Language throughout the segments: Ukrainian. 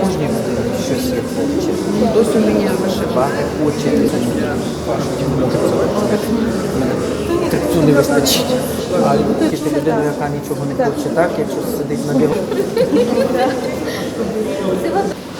Кожній щось хоче. Хтось у мене вишивати хоче. Терцю не вистачить. А любити людину, яка нічого не хоче, так, якщо сидить на білому.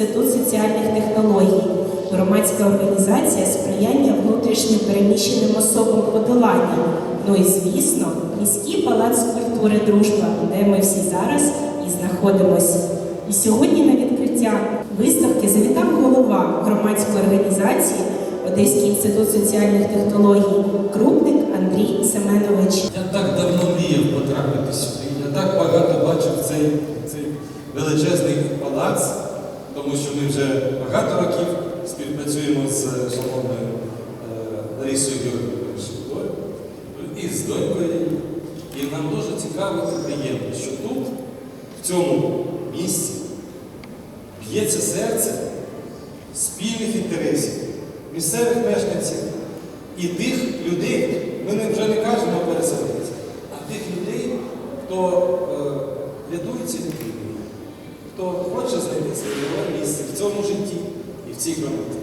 інститут соціальних технологій, громадська організація сприяння внутрішньо переміщеним особам подолання. Ну і звісно, міський палац культури Дружба, де ми всі зараз і знаходимося. І сьогодні на відкриття виставки завітав голова громадської організації Одеський інститут соціальних технологій Крупник Андрій Семенович. Я так давно мріяв потрапити сюди. Я так багато бачив цей, цей величезний палац, тому що ми вже багато років співпрацюємо з шановною е, Ларісою Георгієвою Шевдою і з донькою. І нам дуже цікаво і приємно, що тут, в цьому місці, б'ється серце спільних інтересів, місцевих мешканців і тих людей, ми вже не кажемо переселенців, а тих людей, хто е, рятується від війни, хто хоче знайти своє місце в цьому житті і в цій громаді.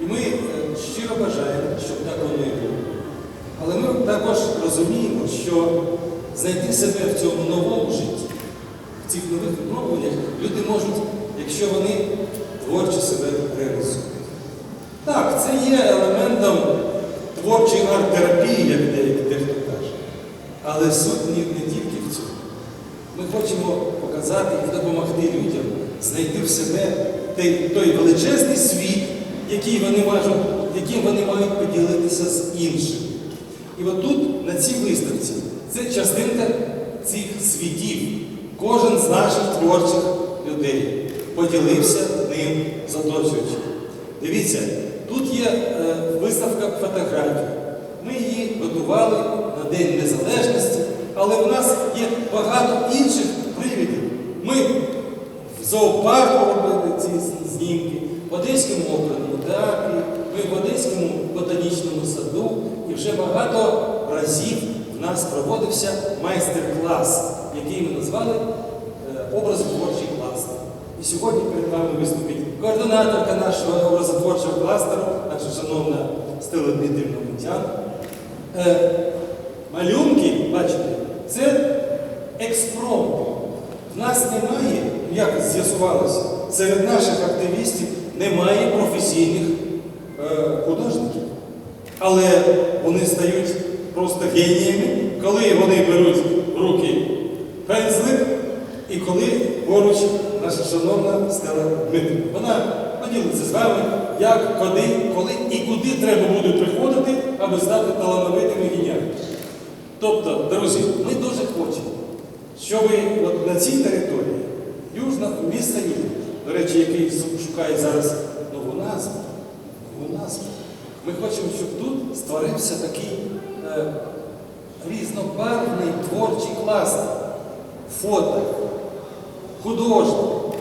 І ми е, щиро бажаємо, щоб так воно і було. Але ми також розуміємо, що знайти себе в цьому новому житті, в цих нових випробуваннях люди можуть, якщо вони творчо себе реалізують. Так, це є елементом творчої арт-терапії, як деякі дехто каже. Але суть не, тільки в цьому. Ми хочемо показати і допомогти людям знайти в себе той, той величезний світ, який вони можуть, яким вони мають поділитися з іншим. І от тут, на цій виставці, це частинка цих світів. Кожен з наших творчих людей поділився ним з оточуючим. Дивіться, тут є е, виставка фотографій. Ми її готували на День Незалежності, але в нас є багато інших привідів. Ми в зоопарку робили ці знімки, в Одеському оперному театрі, ми в Одеському ботанічному саду і вже багато разів в нас проводився майстер-клас, який ми назвали е, образотворчий кластер. І сьогодні перед вами виступить координаторка нашого образотворчого кластеру, наша шановна Стела Дмитрівна Мунтян. Е, малюнки, бачите, це експромти. В нас немає, як з'ясувалося, серед наших активістів немає професійних е, художників. Але вони стають просто геніями, коли вони беруть руки пензлик і коли поруч наша шановна Стела Дмитрівна. Вона поділиться з вами, як, куди, коли і куди треба буде приходити, аби стати талановитими геніями. Тобто, друзі, ми дуже хочемо, щоб от на цій території Южна, міста Южна, до речі, який шукає зараз нову назву, нову назву, ми хочемо, щоб тут створився такий е, різнобарвний творчий кластер. Фото, художник,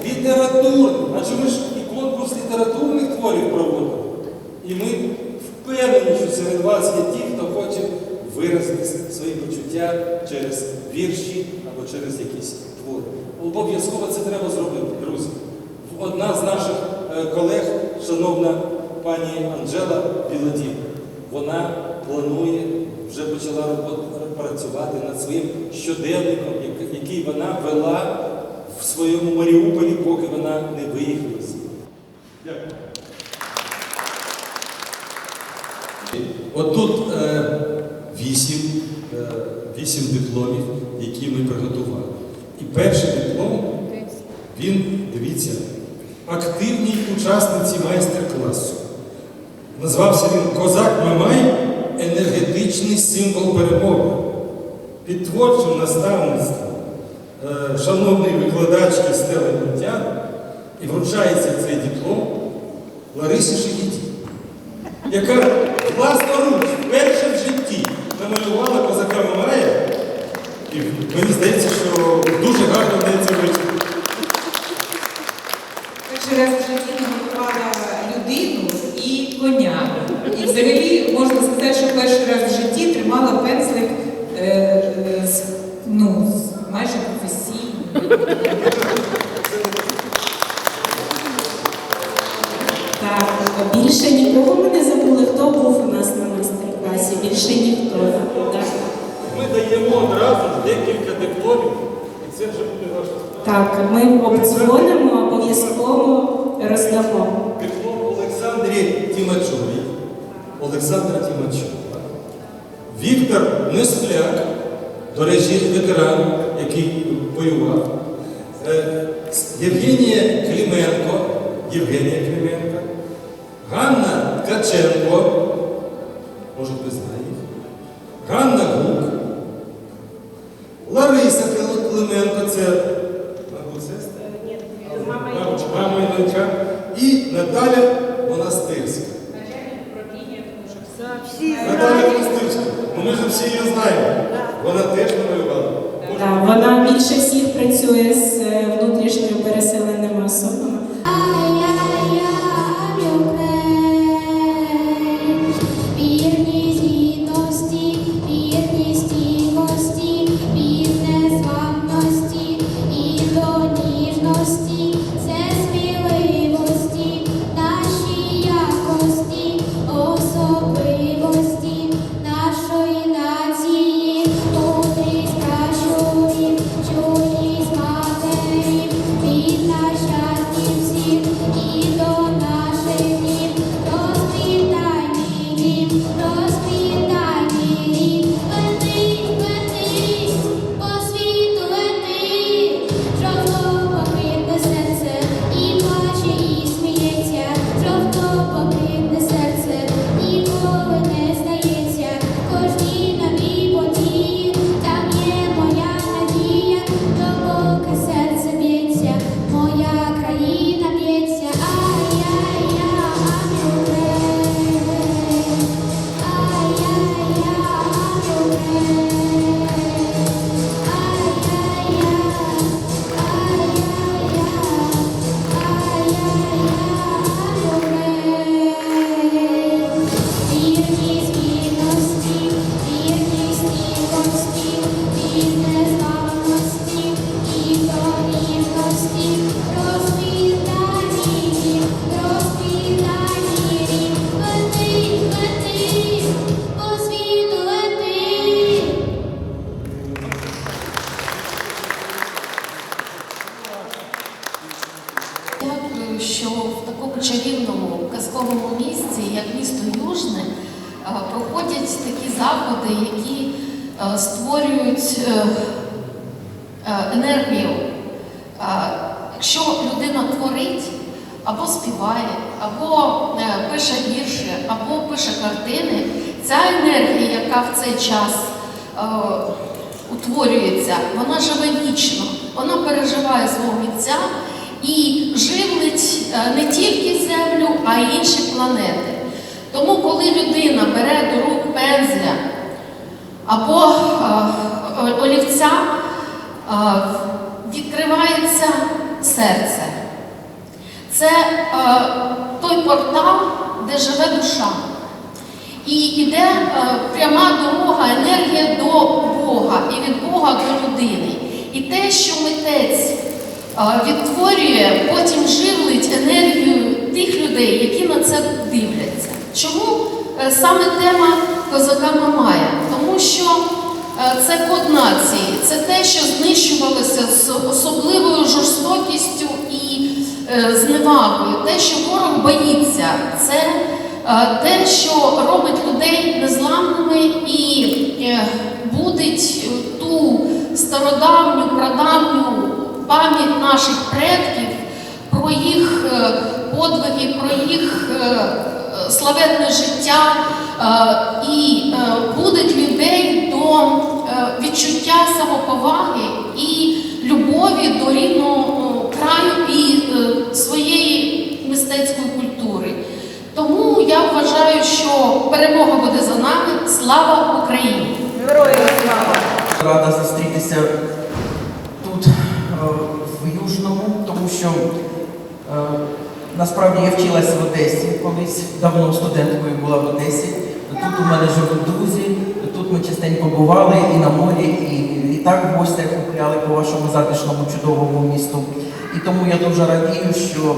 літературний. Адже ми ж і конкурс літературних творів проводимо. І ми впевнені, що серед вас є ті, хто хоче виразити свої почуття через вірші або через якісь твори. Обов'язково це треба зробити, друзі. Одна з наших е, колег, шановна пані Анжела Білодій, вона планує, вже почала працювати над своїм щоденником, який вона вела в своєму Маріуполі, поки вона не виїхала. Дякую. Отут е, вісім, е, вісім дипломів, які ми приготували. І перший диплом, він, дивіться, активній учасниці майстер-класу. Назвався він Козак Мамай енергетичний символ перемоги. Під творчим наставництвом е, шановної викладачки Стели Мунтян і вручається цей диплом Ларисі Шегіті, яка власноруч вперше в житті намалювала козака Мамая. І мені здається, що дуже гарно в неї це вийшло. Перший раз в житті намалювала людину і коня. І взагалі може Ганна Гук, Лариса Клименко, це мабуть, сестра? Мабуть, мама і донька. І Наталя Монастирська. Наталя Монастирська. Ну ми ж всі її знаємо. Вона теж намалювала. Вона більше всіх працює з а й інші планети. Тому, коли людина бере до рук пензля або е, олівця, е, відкривається серце. Це е, той портал, де живе душа. І йде пряма дорога, енергія до Бога і від Бога до людини. І те, що митець відтворює, потім живлить енергію тих людей, які на це дивляться. Чому е, саме тема козака Мамая? Тому що е, це код нації, це те, що знищувалося з особливою жорстокістю і е, зневагою, те, що ворог боїться, це те, що робить людей незламними і будить ту стародавню, прадавню пам'ять наших предків про їх подвиги, про їх е, славетне життя е, і е, будить людей до відчуття самоповаги і любові до рідного краю і своєї мистецької культури. Тому я вважаю, що перемога буде за нами. Слава Україні! Героям слава! Рада зустрітися тут, в Южному, тому що насправді я вчилася в Одесі колись, давно студенткою була в Одесі. Тут у мене живуть друзі, тут ми частенько бували і на морі, і, і так в гостях гуляли по вашому затишному чудовому місту. І тому я дуже радію, що,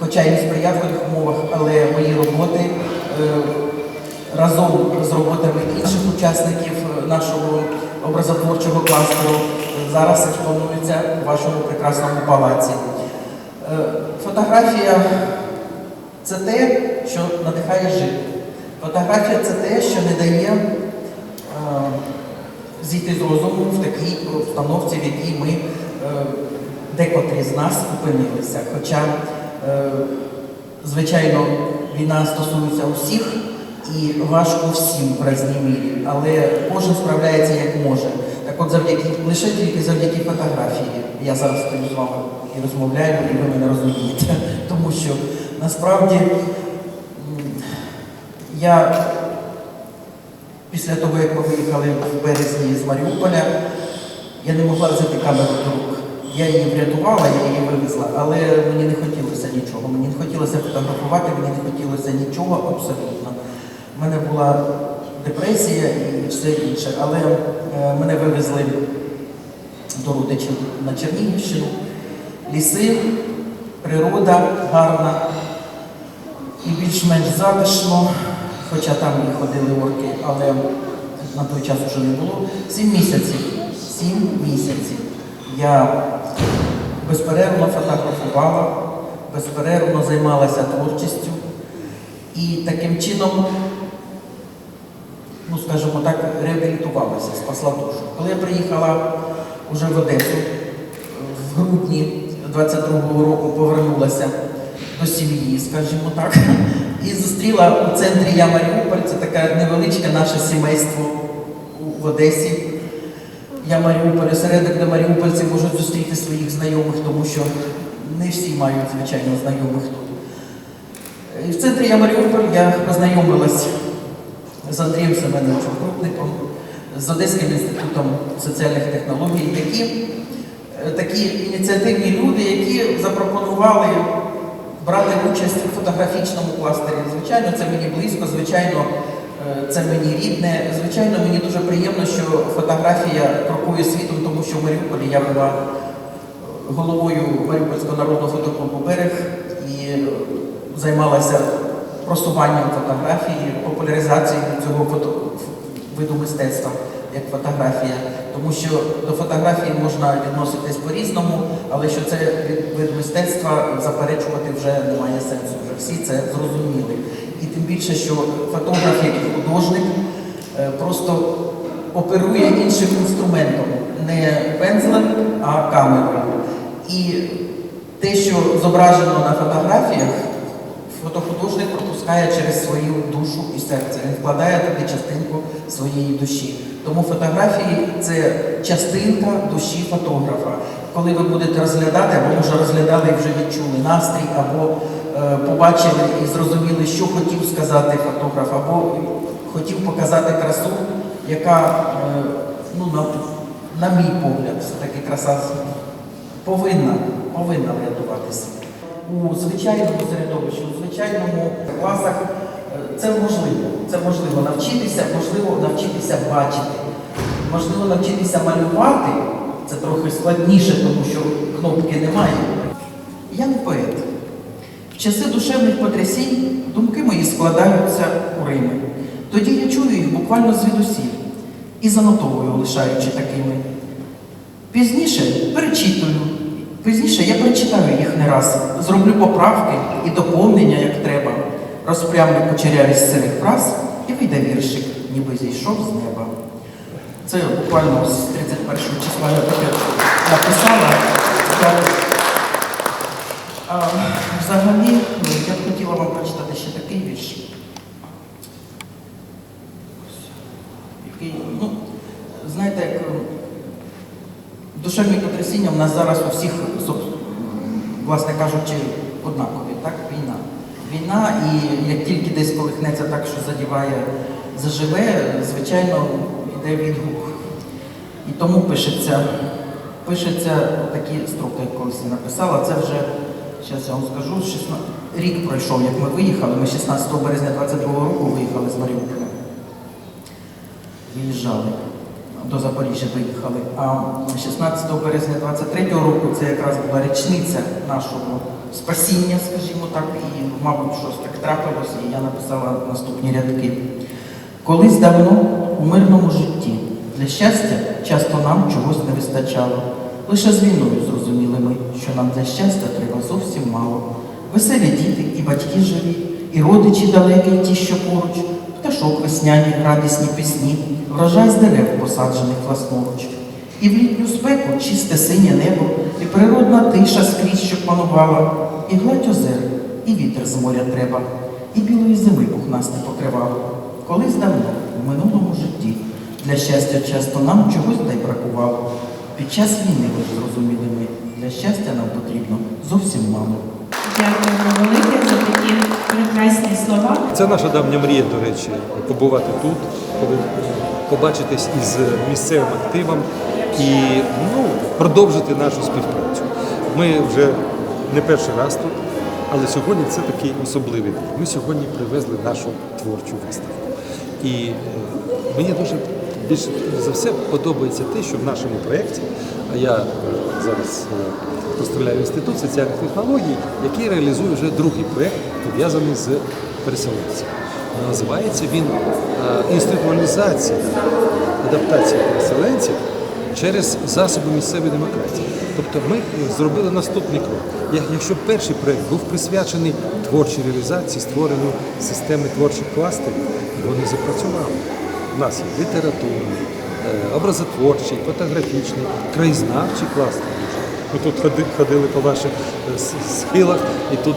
хоча і в сприятливих умовах, але мої роботи е, разом з роботами інших учасників нашого образотворчого кластеру зараз експонуються у вашому прекрасному палаці. Е, Фотографія це те, що надихає жити. Фотографія це те, що не дає е, зійти з розуму в такій обстановці, в якій ми е, декотрі з нас опинилися. Хоча, звичайно, війна стосується усіх і важко всім в разній мірі, але кожен справляється як може. Так от завдяки лише тільки завдяки фотографії я зараз стою з вами і розмовляю, і ви мене розумієте. Тому що насправді я після того, як ми виїхали в березні з Маріуполя, я не могла взяти камеру до рук. Я її врятувала, я її вивезла, але мені не хотілося нічого. Мені не хотілося фотографувати, мені не хотілося нічого абсолютно. У мене була депресія і все інше, але е, мене вивезли до родичів на Чернігівщину. Ліси, природа гарна і більш-менш затишно, хоча там і ходили орки, але на той час вже не було. Сім місяців. Сім місяців. Я безперервно фотографувала, безперервно займалася творчістю і таким чином, ну скажімо так, реабілітувалася, спасла душу. Коли я приїхала вже в Одесу в грудні 22-го року повернулася до сім'ї, скажімо так, і зустріла у центрі Я Маріуполь, це таке невеличке наше сімейство в Одесі. Я Маріуполь, осередок, де маріупольці можуть зустріти своїх знайомих, тому що не всі мають, звичайно, знайомих тут. І в центрі Я Маріуполь я познайомилась з Андрієм Семеновичем Крупником, з Одеським інститутом соціальних технологій, які, такі ініціативні люди, які запропонували брати участь у фотографічному кластері. Звичайно, це мені близько, звичайно, е, це мені рідне. Звичайно, мені дуже приємно, що фотографія крокує світом, тому що в Маріуполі я була е, головою Маріупольського народного фотоклубу Берег і е, займалася просуванням фотографії, популяризацією цього фото... виду мистецтва як фотографія. Тому що до фотографії можна відноситись по-різному, але що це вид мистецтва заперечувати вже немає сенсу. Вже всі це зрозуміли. І тим більше, що фотограф, як художник, е, просто оперує іншим інструментом, не пензлем, а камерою. І те, що зображено на фотографіях, фотохудожник пропускає через свою душу і серце. Він вкладає туди частинку своєї душі. Тому фотографії це частинка душі фотографа. Коли ви будете розглядати, або може розглядали і вже відчули настрій, або е, побачили і зрозуміли, що хотів сказати фотограф, або хотів показати красу, яка, е, ну, на, на мій погляд, все-таки краса повинна, повинна врятуватися. У звичайному середовищі, у звичайному класах е, це можливо. Це можливо навчитися, можливо навчитися бачити, можливо навчитися малювати. Це трохи складніше, тому що кнопки немає. Я не поет. В часи душевних потрясінь думки мої складаються у Римі. Тоді я чую їх буквально звідусіль і занотовую, лишаючи такими. Пізніше перечитую. Пізніше я перечитаю їх не раз, зроблю поправки і доповнення, як треба. Розпрямлю кучерявість сирих фраз і вийде віршик, ніби зійшов з неба. Це буквально з 31 числа я таке написала. Взагалі, ну, я б хотіла вам прочитати ще такий вірш. Який, ну, знаєте, як душевні потрясіння в нас зараз у всіх, власне кажучи, однакові, так? Війна. Війна, і як тільки десь колихнеться так, що задіває заживе, звичайно, йде відгук. І тому пишеться, пишеться такі строки, як колись я написала. Це вже, зараз я вам скажу, 16, рік пройшов, як ми виїхали. Ми 16 березня 22 року виїхали з Маріуполя. Виїжджали. До Запоріжжя доїхали. А 16 березня 23 року це якраз була річниця нашого спасіння, скажімо так, і, мабуть, щось так трапилося, і я написала наступні рядки. Колись давно у мирному житті для щастя часто нам чогось не вистачало. Лише з війною зрозуміли ми, що нам для щастя треба зовсім мало. Веселі діти і батьки живі, і родичі далекі, ті, що поруч, пташок весняні, радісні пісні, врожай з дерев посаджених власноруч. І в літню спеку чисте синє небо, і природна тиша скрізь, що панувала, і гладь озер, і вітер з моря треба, і білої зими пухнасте покривало. Колись давно, в минулому житті, для щастя часто нам чогось та бракувало. Під час війни ви ж зрозуміли ми, для щастя нам потрібно зовсім мало. Дякуємо велике за такі прекрасні слова. Це наша давня мрія, до речі, побувати тут, побачитись із місцевим активом і ну, продовжити нашу співпрацю. Ми вже не перший раз тут, але сьогодні це такий особливий день. Ми сьогодні привезли нашу творчу виставку. І е, мені дуже більше за все подобається те, що в нашому проєкті, а я е, зараз е, представляю інститут соціальних технологій, який реалізує вже другий проєкт, пов'язаний з переселенцями. Називається він е, інституалізація адаптація переселенців через засоби місцевої демократії. Тобто ми е, зробили наступний крок. Якщо перший проєкт був присвячений творчій реалізації, створенню системи творчих кластерів, вони запрацювали. У нас є літературний, е, образотворчий, фотографічний, краєзнавчий кластер. Ми тут ходили по ваших е, схилах, і тут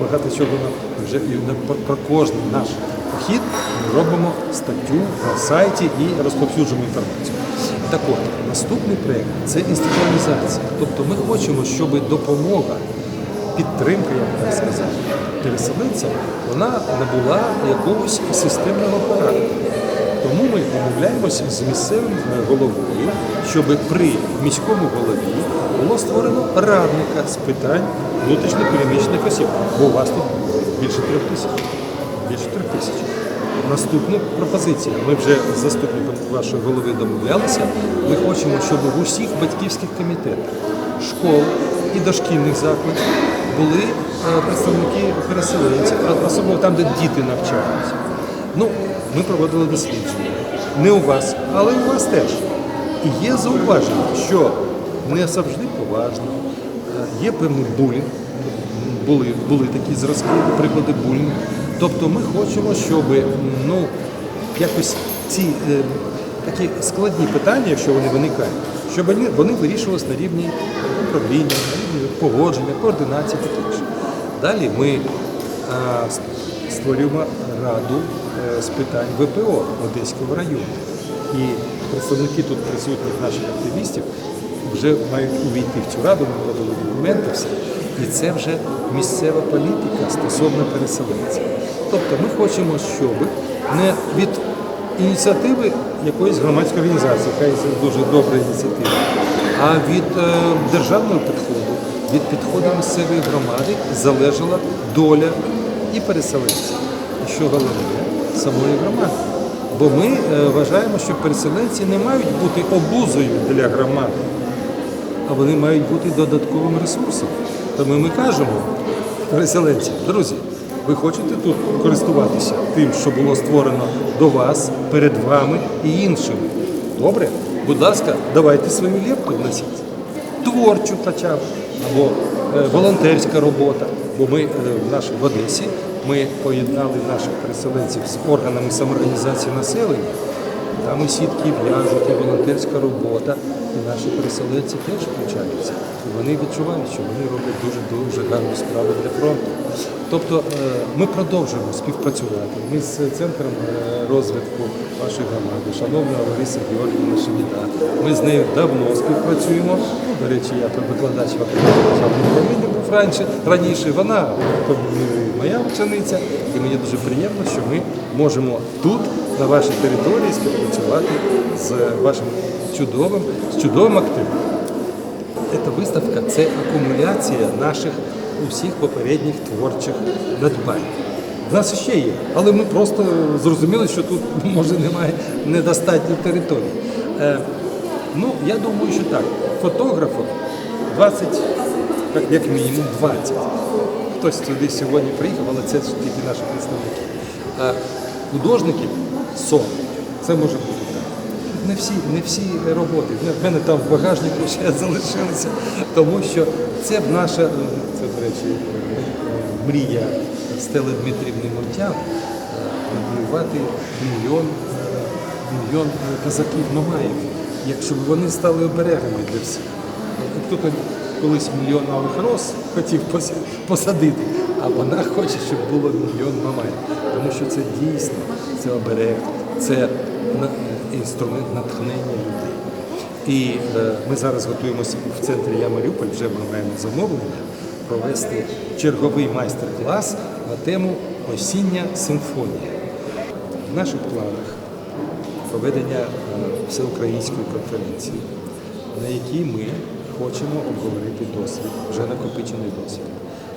багато чого нам вже і про- кожний наш похід ми робимо статтю на сайті і розповсюджуємо інформацію. Так от, наступний проєкт це інституалізація. Тобто ми хочемо, щоб допомога, підтримка, я б так сказав, переселенцям, вона набула якогось системного характеру. Тому ми домовляємося з місцевим головою, щоб при міському голові було створено радника з питань внутрішньопереміщених осіб. Бо у вас тут більше трьох тисяч. Більше трьох тисяч. Наступна пропозиція. Ми вже з заступником вашої голови домовлялися. Ми хочемо, щоб в усіх батьківських комітетах школ і дошкільних закладів були е, представники переселенців, особливо там, де діти навчаються. Ну, ми проводили дослідження. Не у вас, але і у вас теж. І є зауваження, що не завжди поважно, е, є певний булінг, були, були такі зразки, приклади булінгу. Тобто ми хочемо, щоб ну, якось ці е, такі складні питання, якщо вони виникають, щоб вони, вони вирішувалися на рівні управління, на рівні погодження, координації таке інше. Далі ми с- створюємо раду е, з питань ВПО Одеського району. І представники тут присутніх наших активістів вже мають увійти в цю раду, ми подали документи все. І це вже місцева політика стосовно переселенців. Тобто ми хочемо, щоб не від ініціативи якоїсь громадської організації, хай це дуже добра ініціатива, а від е, державного підходу, від підходу місцевої громади залежала доля і переселенців. І що головне, самої громади. Бо ми е, вважаємо, що переселенці не мають бути обузою для громади, а вони мають бути додатковим ресурсом. Тому ми кажемо переселенцям, друзі, ви хочете тут користуватися тим, що було створено до вас, перед вами і іншими. Добре? Будь ласка, давайте свою лепту вносіть. Творчу хоча б, або е, волонтерська робота. Бо ми е, в нашій в Одесі ми поєднали наших переселенців з органами самоорганізації населення. Там і сітки в'яжуть, і волонтерська робота, і наші переселенці теж включаються. І вони відчувають, що вони роблять дуже дуже гарну справу для фронту. Тобто е, ми продовжуємо співпрацювати. Ми з центром е, розвитку вашої громади, шановна Лариса Георгіївна Шевіда. Ми з нею давно співпрацюємо. До речі, я викладач в управління був раніше. Вона моя учениця, і мені дуже приємно, що ми можемо тут, на вашій території, співпрацювати з вашим чудовим, з чудовим активом. Ця виставка це акумуляція наших усіх попередніх творчих надбань. В нас ще є, але ми просто зрозуміли, що тут може немає недостатньо території. Е, ну, я думаю, що так. Фотографів 20, як- як мінімум 20. Хтось сюди сьогодні приїхав, але це тільки наші представники. А художників 40. Це може бути так. Не всі, не всі роботи. В мене там в багажнику ще залишилися, тому що це б наша, е, це, до речі, е, мрія Стели Дмитрівни е, мільйон, е, мільйон е, козаків Мамаєв, якщо б вони стали оберегами для всіх. Хто колись мільйон алих роз хотів посадити, а вона хоче, щоб було мільйон мамаїв. Тому що це дійсно, це оберег, це інструмент натхнення людей. І е, ми зараз готуємося в центрі Я Маріуполь, вже ми маємо замовлення провести черговий майстер-клас на тему осіння симфонія. В наших планах проведення е, всеукраїнської конференції, на якій ми хочемо обговорити досвід, вже накопичений досвід,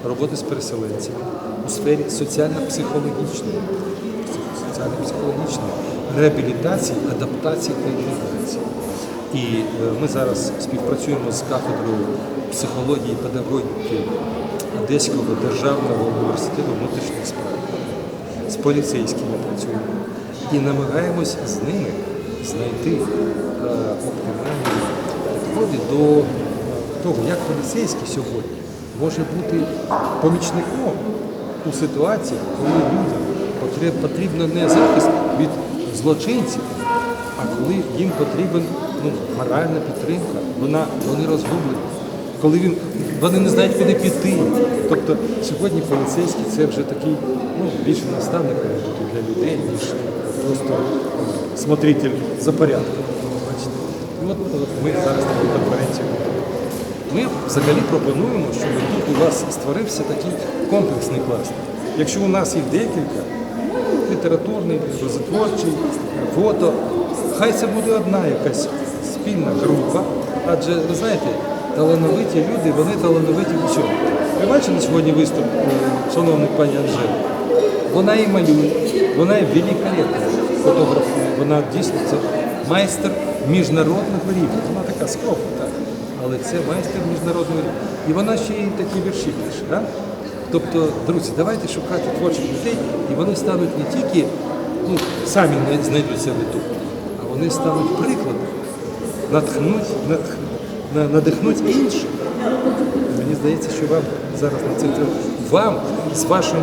роботи з переселенцями у сфері соціально-психологічної, соціально-психологічної реабілітації, адаптації та інтеграції. І е, ми зараз співпрацюємо з кафедрою психології і педагогіки Одеського державного університету внутрішніх справ з поліцейськими працюємо і намагаємось з ними знайти е, оптимальні підходи до того, як поліцейський сьогодні може бути помічником у ситуації, коли людям потріб- потрібно не захист від злочинців, а коли їм потрібен ну, моральна підтримка, вона, вони розгублені. Коли він, вони не знають, куди піти. Тобто сьогодні поліцейський це вже такий ну, більше наставник для людей, ніж просто е, смотритель за порядком. От, от ми зараз таку конференцію. Ми взагалі пропонуємо, щоб тут у вас створився такий комплексний кластер. Якщо у нас їх декілька, літературний, розотворчий, фото, хай це буде одна якась спільна група, адже ви знаєте, талановиті люди, вони талановиті в усьому. Ви бачили сьогодні виступ е, шановної пані Анжели? Вона і малює, вона і великолепна фотографує, вона дійсно це майстер міжнародного рівня. Вона така скромна. Але це майстер міжнародного рівня. І вона ще й такі вірші пише. Да? Тобто, друзі, давайте шукати творчих людей, і вони стануть не тільки ну, самі не знайдуть себе тут, а вони стануть прикладом, натхнуть, натх, надихнуть інших. Мені здається, що вам зараз на це треба. Вам з вашим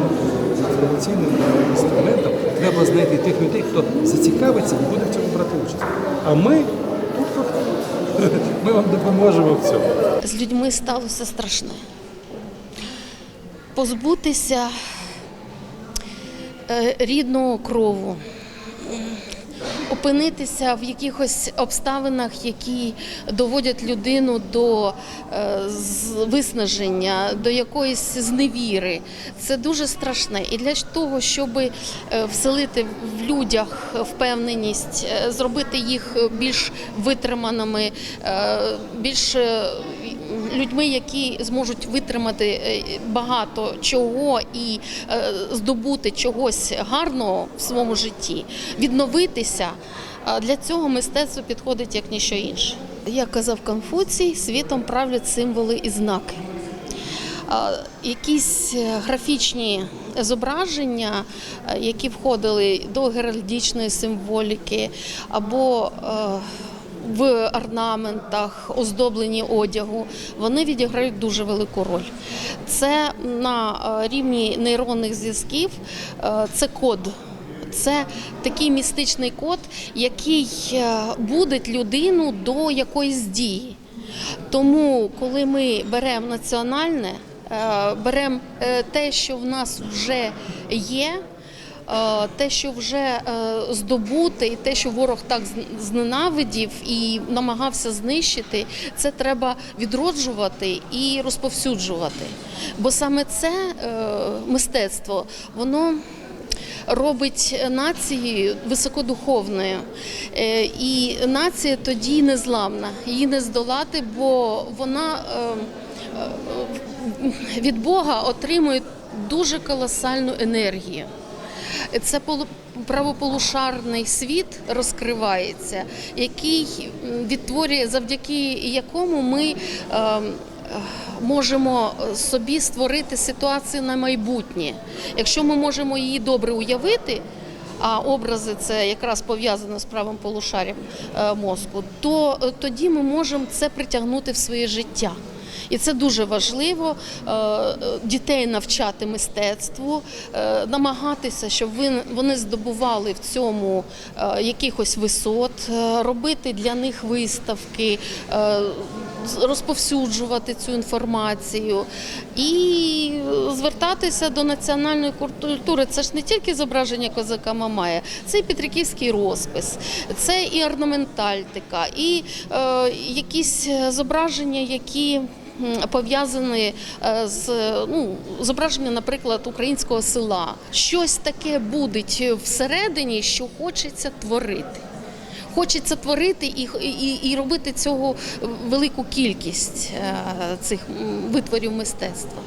інформаційним інструментом треба знайти тих людей, хто зацікавиться і буде в цьому брати участь. А ми ми вам допоможемо в цьому. З людьми сталося страшне. Позбутися е, рідного крову, опинитися в якихось обставинах, які доводять людину до е, виснаження, до якоїсь зневіри. Це дуже страшне. І для того, щоб вселити в людях впевненість, е, зробити їх більш витриманими, е, більш е, людьми, які зможуть витримати е, багато чого і е, здобути чогось гарного в своєму житті, відновитися. А Для цього мистецтво підходить як ніщо інше. Як казав Конфуцій, світом правлять символи і знаки. Якісь е, графічні зображення, е, які входили до геральдичної символіки, або е, в орнаментах, оздоблені одягу, вони відіграють дуже велику роль. Це на рівні нейронних зв'язків, це код. Це такий містичний код, який е, будить людину до якоїсь дії. Тому, коли ми беремо національне, е, беремо е, те, що в нас вже є, те, що вже здобуте, і те, що ворог так зненавидів і намагався знищити, це треба відроджувати і розповсюджувати. Бо саме це мистецтво, воно робить націю високодуховною. Е, І нація тоді незламна. Її не здолати, бо вона е, е, від Бога отримує дуже колосальну енергію. Це полу- правополушарний світ розкривається, який відтворює, завдяки якому ми е, е, можемо собі створити ситуацію на майбутнє. Якщо ми можемо її добре уявити. А образи це якраз пов'язано з правим полушарям е, мозку, то е, тоді ми можемо це притягнути в своє життя. І це дуже важливо е, е, дітей навчати мистецтву, е, намагатися, щоб вони здобували в цьому е, якихось висот, е, робити для них виставки, е, розповсюджувати цю інформацію і звертатися до національної культури. Це ж не тільки зображення козака Мамая, це і Петриківський розпис, це і орнаментальтика, і е, якісь зображення, які пов'язані е, з ну, зображення, наприклад, українського села. Щось таке буде всередині, що хочеться творити. Хочеться творити і, і, і робити цього велику кількість е, цих витворів мистецтва.